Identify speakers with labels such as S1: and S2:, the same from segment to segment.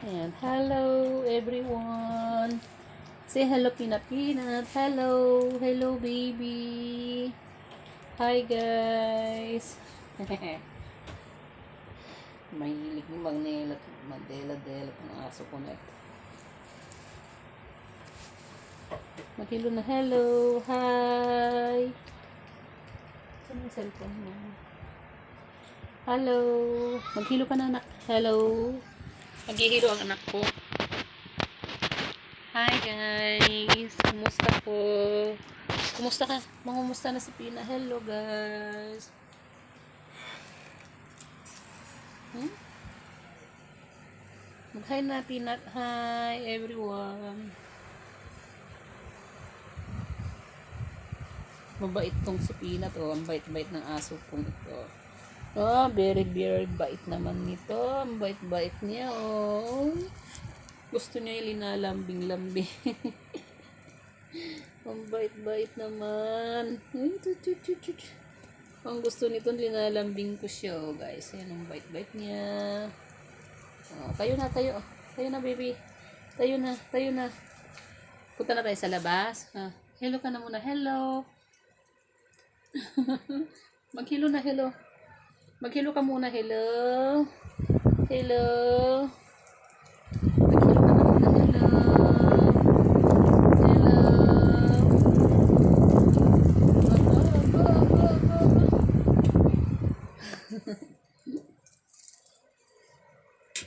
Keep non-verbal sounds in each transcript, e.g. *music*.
S1: Ayan. Hello, everyone. Say hello, Peanut Peanut. Hello. Hello, baby. Hi, guys. *laughs* Mahilig ni Magnela. Mandela-dela ang aso ko na ito. Maghilo na hello. Hi. Saan yung cellphone mo? Hello. Maghilo ka na, anak. Hello. Maghihilo ang anak ko. Hi, guys. Kumusta po? Kumusta ka? Mangumusta na si Pina. Hello, guys. Hmm? Mag-hi na, Peanut. Hi, everyone. Mabait tong si Peanut. Oh, ang bait-bait ng aso kong ito. Oh, very, very bait naman nito. Ang bait-bait niya, oh. Gusto niya yung linalambing-lambing. *laughs* ang bait-bait naman. Tut. Ang gusto nito, linalambing ko siya, oh, guys. Ayan, ang bait-bait niya. Oh, tayo na, tayo. Tayo na, baby. Tayo na, tayo na. Punta na tayo sa labas. Ah, hello ka na muna. Hello. *laughs* Maghilo na, hello. Maghilo ka muna, hello. Hello. Ka na muna, hello. Hello. Aba, aba, aba, aba, aba.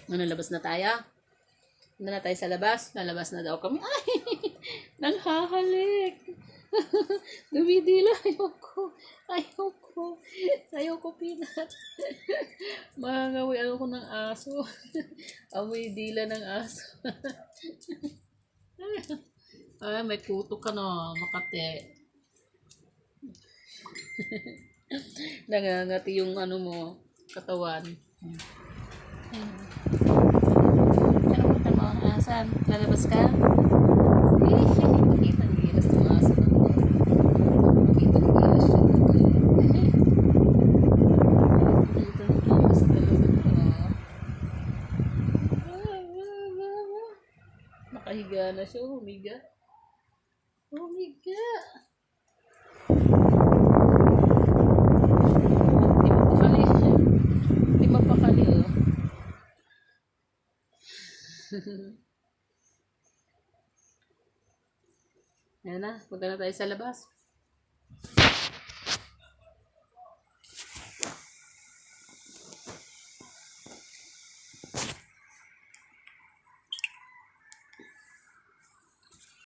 S1: Ano, labas na tayo? Ano na tayo sa labas? Lalabas na daw kami. *laughs* Ay! Nanghahalik! *laughs* Dumidila. Ayoko. Ayoko. Ayoko, pinat. *laughs* Mangangawi ano ko ng aso. *laughs* Amoy dila ng aso. Ay, may kuto ka no. Makate. Nangangati yung ano mo, katawan. Ano punta mo? Asan? Lalabas ka? Eh, Nakita ang gilas ng aso na to. Nakita ang gilas siya na to. Nakita ang gilas talaga to. Nakahiga na siya. Humiga. Humiga. Di mapakali. Di mapakali oh. Yan na, punta na tayo sa labas.